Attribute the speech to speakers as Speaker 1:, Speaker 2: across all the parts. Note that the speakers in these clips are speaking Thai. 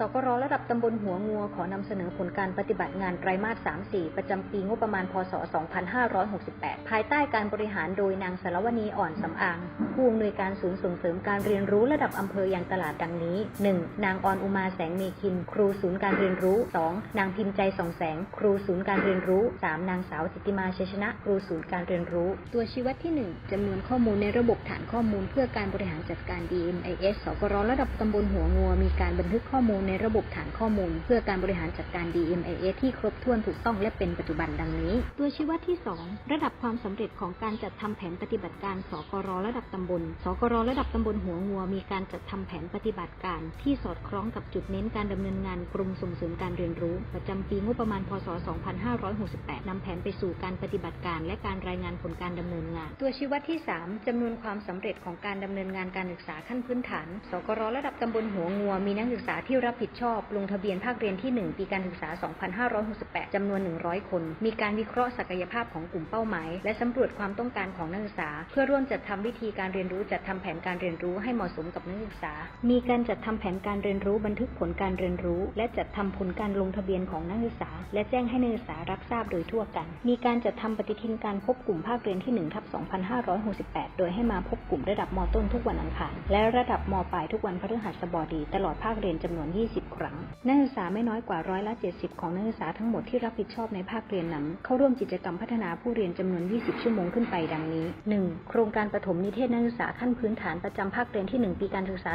Speaker 1: สกรระดับตำบลหัวงัวขอนำเสนอผลการปฏิบัติงานไตรมาส 3-4 ประจำปีงบประมาณ พศ 2568 ภายใต้การบริหารโดยนางสารวณีอ่อนสำอาง ผู้อำนวยการศูนย์ส่งเสริมการเรียนรู้ระดับอำเภอยังตลาดดังนี้ 1. นางออนอุมาแสงเมคิน ครูศูนย์การเรียนรู้ 2. นางพิมพ์ใจส่องแสง ครูศูนย์การเรียนรู้ 3. นางสาวจิติมาชัยชนะ ครูศูนย์การเรียนรู้ ตัวชี้วัดที่ 1จำนวนข้อมูลในระบบฐานข้อมูล เพื่อการบริหารจัดการ DMIS สกรระดับตำบลหัวงัวมีการบันทึกข้อมูลในระบบฐานข้อมูล เพื่อการบริหารจัดการ DMIS ที่ครบถ้วนถูกต้องและเป็นปัจจุบันดังนี้ ตัวชี้วัดที่ 2 ระดับความสำเร็จของการจัดทำแผนปฏิบัติการ สกรระดับตำบล สกรระดับตำบลหัวงัว มีการจัดทำแผนปฏิบัติการ ที่สอดคล้องกับจุดเน้นการดำเนินงานกรมส่งเสริมการเรียนรู้ ประจำปีงบประมาณ พศ 2568นำแผนไปสู่การปฏิบัติการ และการรายงานผลการดำเนินงาน ตัวชี้วัดที่ 3จำนวนความสำเร็จของการดำเนินงานการศึกษาขั้นพื้นฐาน สกรระดับตำบลหัวงัว มีนักศึกษาที่รับผิดชอบ ลงทะเบียนภาคเรียนที่ 1 ปีการศึกษา 2568 จำนวน 100 คน มีการวิเคราะห์ศักยภาพของกลุ่มเป้าหมาย และสำรวจความต้องการของนักศึกษา เพื่อร่วมจัดทำวิธีการเรียนรู้จัดทำแผนการเรียนรู้ให้เหมาะสมกับนักศึกษา มีการจัดทำแผนการเรียนรู้บันทึกผลการเรียนรู้ และจัดทำผลการลงทะเบียนของนักศึกษา และแจ้งให้นักศึกษารับทราบโดยทั่วกัน มีการจัดทำปฏิทินการพบกลุ่มภาคเรียนที่1ทับ2568 โดยให้มาพบกลุ่มระดับมต้นทุกวันอังคารและระดับมปลายทุกวันพฤหัสบดี ตลอดภาคเรียนจำนวน20ครั้ง นักศึกษาไม่น้อยกว่าร้อยละ 70 ของนักศึกษาทั้งหมดที่รับผิดชอบในภาคเรียนนั้น เข้าร่วมกิจกรรมพัฒนาผู้เรียนจำนวน 20 ชั่วโมงขึ้นไปดังนี้ 1. โครงการปฐมนิเทศนักศึกษาขั้นพื้นฐานประจำภาคเรียนที่ 1 ปีการศึกษา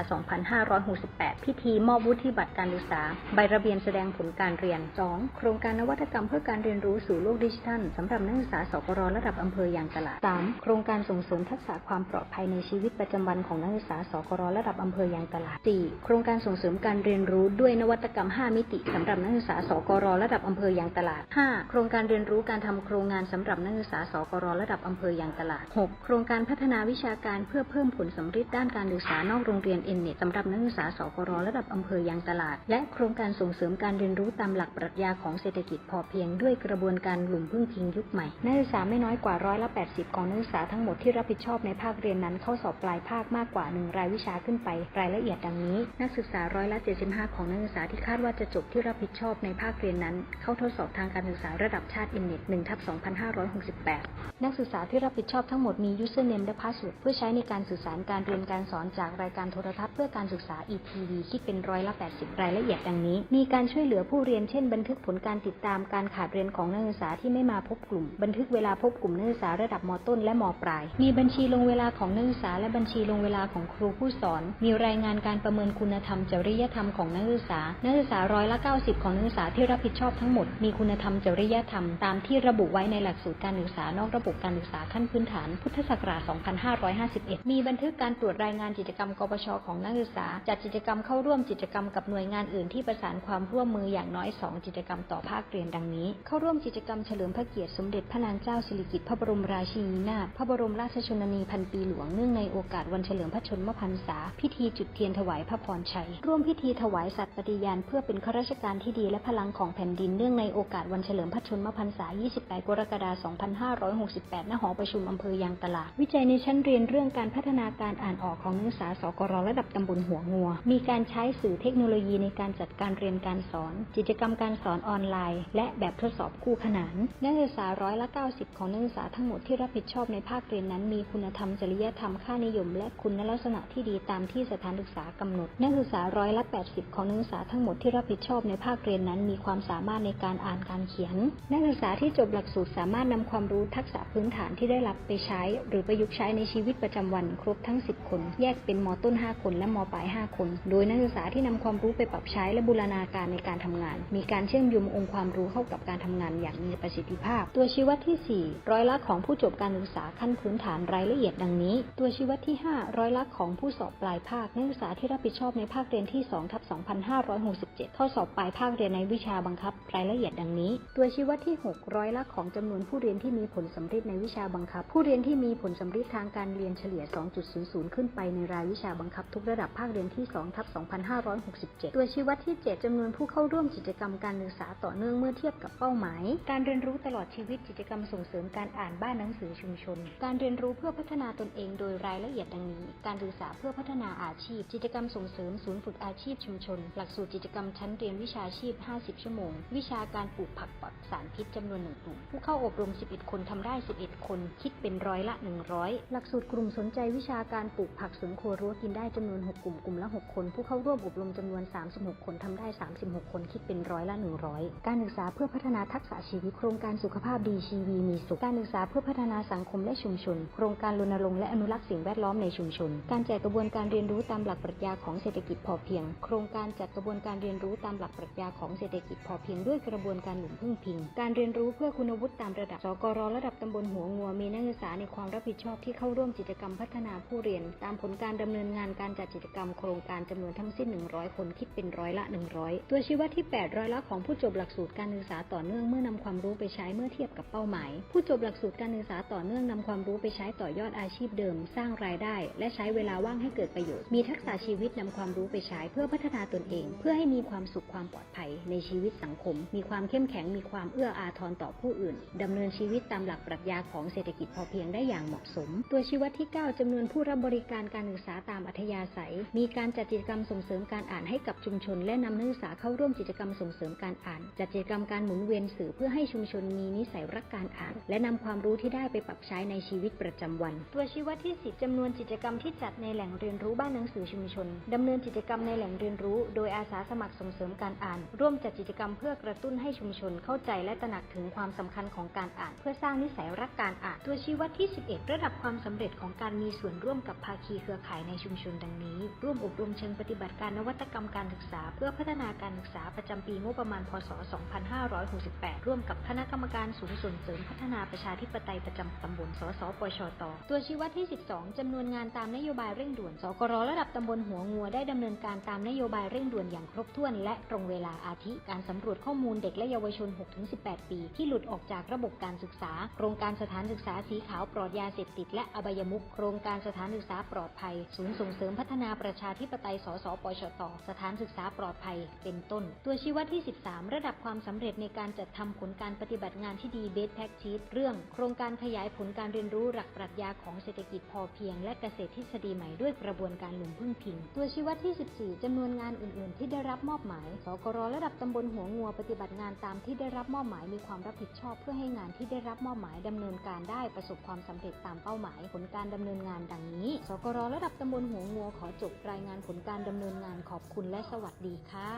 Speaker 1: 2568 พิธีมอบวุฒิบัตรการศึกษา ใบระเบียนแสดงผลการเรียน 2. โครงการนวัตกรรมเพื่อการเรียนรู้สู่โลกดิจิทัลสำหรับนักศึกษาสกรระดับอำเภอยางตลาด 3. โครงการส่งเสริมทักษะความปลอดภัยในชีวิตประจำวันของนักศึกษาสกรระดับอำเภอยางตลาด 4. โครงการส่งเสริมการเรียนรู้ด้วยนวัตกรรม 5 มิติสำหรับนักศึกษาสกรระดับอำเภอยางตลาด 5. โครงการเรียนรู้การทำโครงงานสำหรับนักศึกษาสกรระดับอำเภอยางตลาด 6. โครงการพัฒนาวิชาการเพื่อเพิ่มผลสำฤทธิ์ด้านการศึกษานอกโรงเรียนเอ็นเน็ตสำหรับนักศึกษาสกรระดับอำเภอยางตลาด และโครงการส่งเสริมการเรียนรู้ตามหลักปรัชญาของเศรษฐกิจพอเพียงด้วยกระบวนการหลุมพึ่งพิงยุคใหม่นักศึกษาไม่น้อยกว่าร้อยละ 80 ของนักศึกษาทั้งหมดที่รับผิดชอบในภาคเรียนนั้นเข้าสอบปลายภาคมากกว่า1รายวิชาขึ้นไป รายละเอียดดังนี้ นักศึกษาร้อยละ 75ของนักศึกษาที่คาดว่าจะจบที่รับผิดชอบในภาคเรียนนั้น เข้าทดสอบทางการศึกษาระดับชาติอินเน็ต1ทับ2568 นักศึกษาที่รับผิดชอบทั้งหมดมี username และ password เพื่อใช้ในการสื่อสารการเรียนการสอนจากรายการโทรทัศน์เพื่อการศึกษา ETV คิดเป็นร้อยละ 80 รายละเอียดดังนี้ มีการช่วยเหลือผู้เรียนเช่น บันทึกผลการติดตามการขาดเรียนของนักศึกษาที่ไม่มาพบกลุ่ม บันทึกเวลาพบกลุ่มนักศึกษาระดับมต้นและมปลาย มีบัญชีลงเวลาของนักศึกษาและบัญชีลงเวลาของครูผู้สอน มีรายงานการประเมินคุณธรรมจริยธรรมของนักศึกษา นักศึกษาร้อยละ 90 ของนักศึกษาที่รับผิดชอบทั้งหมด มีคุณธรรมจริยธรรมตามที่ระบุไว้ในหลักสูตรการศึกษานอกระบบการศึกษาขั้นพื้นฐาน พุทธศักราช 2551 มีบันทึกการตรวจรายงานกิจกรรมกปชของนักศึกษา จัดกิจกรรมเข้าร่วมกิจกรรมกับหน่วยงานอื่นที่ประสานความร่วมมืออย่างน้อย 2 กิจกรรมต่อภาคเรียนดังนี้ เข้าร่วมกิจกรรมเฉลิมพระเกียรติสมเด็จพระนางเจ้าสิริกิติ์พระบรมราชินีนาถพระบรมราชชนนีพันปีหลวงเนื่องในโอกาสวันเฉลิมพระชนมพรรษา พิธีจุดเทียนถวายพระพรชัย ร่วมพิธีถวายสัตย์ปฏิญาณเพื่อเป็นข้าราชการที่ดีและพลังของแผ่นดินเนื่องในโอกาสวันเฉลิมพระชนมพรรษา 28 กรกฎาคม 2568 ณ หอประชุมอำเภอยางตลาด วิจัยในชั้นเรียนเรื่องการพัฒนาการอ่านออกของนักศึกษาสกรระดับตำบลหัวงัว มีการใช้สื่อเทคโนโลยีในการจัดการเรียนการสอน กิจกรรมการสอนออนไลน์ และแบบทดสอบคู่ขนาน นักศึกษาร้อยละ 90 ของนักศึกษาทั้งหมดที่รับผิดชอบในภาคเรียนนั้นมีคุณธรรมจริยธรรมค่านิยม และคุณลักษณะที่ดีตามที่สถานศึกษากำหนด นักศึกษาร้อยละ 80ของนักศึกษาทั้งหมดที่รับผิดชอบในภาคเรียนนั้น มีความสามารถในการอ่านการเขียน นักศึกษาที่จบหลักสูตรสามารถนำความรู้ทักษะพื้นฐานที่ได้รับไปใช้ หรือประยุกต์ใช้ในชีวิตประจำวัน ครบทั้ง 10 คน แยกเป็นมต้น 5 คนและมปลาย 5 คน โดยนักศึกษาที่นำความรู้ไปปรับใช้และบูรณาการในการทำงาน มีการเชื่อมโยงองค์ความรู้เข้ากับการทำงานอย่างมีประสิทธิภาพ ตัวชี้วัดที่ 4 ร้อยละของผู้จบการศึกษาขั้นพื้นฐานรายละเอียดดังนี้ ตัวชี้วัดที่ 5 ร้อยละของผู้สอบปลายภาคนักศึกษาที่รับผิดชอบในภาคเรียนที่2ทับ2567 ข้าสอบปลายภาคเรียนในวิชาบังคับ รายละเอียดดังนี้ ตัวชี้วัดที่ 6 ร้อยละของจำนวนผู้เรียนที่มีผลสำเร็จในวิชาบังคับ ผู้เรียนที่มีผลสำเร็จทางการเรียนเฉลี่ย 2.00 ขึ้นไปในรายวิชาบังคับ ทุกระดับภาคเรียนที่2ทับ2567 ตัวชี้วัดที่ 7จำนวนผู้เข้าร่วมกิจกรรมการศึกษาต่อเนื่องเมื่อเทียบกับเป้าหมาย การเรียนรู้ตลอดชีวิตกิจกรรมส่งเสริมการอ่านบ้านหนังสือชุมชน การเรียนรู้เพื่อพัฒนาตนเองโดยรายละเอียดดังนี้ การศึกษาเพื่อพัฒนาอาชีพ กิจกรรมส่งเสริมศูนย์ฝึกอาชีพชุมชนน หลักสูตรกิจกรรมชั้นเรียนวิชาชีพ 50 ชั่วโมง วิชาการปลูกผักปลอดสารพิษจำนวนหนึ่งกลุ่ม ผู้เข้าอบรม 11 คนทำได้ 11 คน คิดเป็นร้อยละ 100 หลักสูตรกลุ่มสนใจวิชาการปลูกผักสวนครัวรั้วกินได้จำนวน 6 กลุ่ม กลุ่มละ 6 คน ผู้เข้าร่วมอบรมจำนวน 36 คนทำได้ 36 คนคิดเป็นร้อยละ 100 การศึกษาเพื่อพัฒนาทักษะชีวิตโครงการสุขภาพดีชีวีมีสุขการศึกษาเพื่อพัฒนาสังคมและชุมชน โครงการรณรงค์และอนุรักษ์สิ่งแวดล้อมในชุมชน การแจัดกระบวนการเรียนรู้ตามหลักปรัชญาของเศรษฐกิจพอเพียง โครงการการจัดกระบวนการเรียนรู้ตามหลักปรัชญาของเศรษฐกิจพอเพียงด้วยกระบวนการหนุนพึ่งพิง การเรียนรู้เพื่อคุณวุฒิตามระดับ สกรระดับตำบลหัวงัวมีนักศึกษาในความรับผิดชอบที่เข้าร่วมกิจกรรมพัฒนาผู้เรียน ตามผลการดำเนินงานการจัดกิจกรรมโครงการจำนวนทั้งสิ้น 100 คนคิดเป็นร้อยละ 100 ตัวชี้วัดที่ 8 ร้อยละของผู้จบหลักสูตรการศึกษาต่อเนื่องเมื่อนำความรู้ไปใช้เมื่อเทียบกับเป้าหมาย ผู้จบหลักสูตรการศึกษาต่อเนื่องนำความรู้ไปใช้ต่อยอดอาชีพเดิม สร้างรายได้ และใช้เวลาว่างให้เกิดประโยชน์มีทักษะชีวิตนำความรู้ไปใช้เพื่อพัฒนาตนเอง เพื่อให้มีความสุขความปลอดภัยในชีวิตสังคม มีความเข้มแข็งมีความเอื้ออาทรต่อผู้อื่นดำเนินชีวิตตามหลักปรัชญาของเศรษฐกิจพอเพียงได้อย่างเหมาะสม ตัวชี้วัดที่ 9จำนวนผู้รับบริการการศึกษาตามอัธยาศัย มีการจัดกิจกรรมส่งเสริมการอ่านให้กับชุมชน และนำนักศึกษาเข้าร่วมกิจกรรมส่งเสริมการอ่าน จัดกิจกรรมการหมุนเวียนสื่อเพื่อให้ชุมชนมีนิสัยรักการอ่าน และนำความรู้ที่ได้ไปปรับใช้ในชีวิตประจำวัน ตัวชี้วัดที่ 10จำนวนกิจกรรมที่จัดในแหล่งเรียนรู้บ้านหนังสือชุมชนดำเนินกิจกรรมในแหล่งเรียนรู้โดยอาสาสมัครส่งเสริมการอ่าน ร่วมจัดกิจกรรมเพื่อกระตุ้นให้ชุมชนเข้าใจและตระหนักถึงความสำคัญของการอ่าน เพื่อสร้างนิสัยรักการอ่าน ตัวชี้วัดที่ 11 ระดับความสำเร็จของการมีส่วนร่วมกับภาคีเครือข่ายในชุมชนดังนี้ ร่วมอบรมเชิงปฏิบัติการนวัตกรรมการศึกษา เพื่อพัฒนาการศึกษาประจำปีงบประมาณ พศ 2568 ร่วมกับคณะกรรมการศูนย์ส่งเสริมพัฒนาประชาธิปไตยประจำตำบล สสปชต ตัวชี้วัดที่ 12จำนวนงานตามนโยบายเร่งด่วน สกรระดับตำบลหัวงัวได้ดำเนินการตามนโยบายเร่งด่วนอย่างครบถ้วนและตรงเวลาอาทิ การสำรวจข้อมูลเด็กและเยาวชน 6-18 ปี ที่หลุดออกจากระบบการศึกษา โครงการสถานศึกษาสีขาวปลอดยาเสพติดและอบายมุขโครงการสถานศึกษาปลอดภัย ศูนย์ส่งเสริมพัฒนาประชาธิปไตย สสปชต สถานศึกษาปลอดภัย เป็นต้น ตัวชี้วัดที่ 13 ระดับความสำเร็จในการจัดทำผลการปฏิบัติงานที่ดีเบสแพ็กชีตเรื่อง โครงการขยายผลการเรียนรู้หลักปรัชญาของเศรษฐกิจพอเพียง และเกษตรทฤษฎีใหม่ด้วยกระบวนการหลุมพึ่งพิง ตัวชี้วัดที่ 14จำนวนงานอื่น ๆ ที่ได้รับมอบหมาย สกรระดับตำบลหัวงัวปฏิบัติงานตามที่ได้รับมอบหมายมีความรับผิดชอบเพื่อให้งานที่ได้รับมอบหมายดำเนินการได้ประสบความสำเร็จตามเป้าหมาย ผลการดำเนินงานดังนี้ สกรระดับตำบลหัวงัวขอจบรายงานผลการดำเนินงานขอบคุณและสวัสดีค่ะ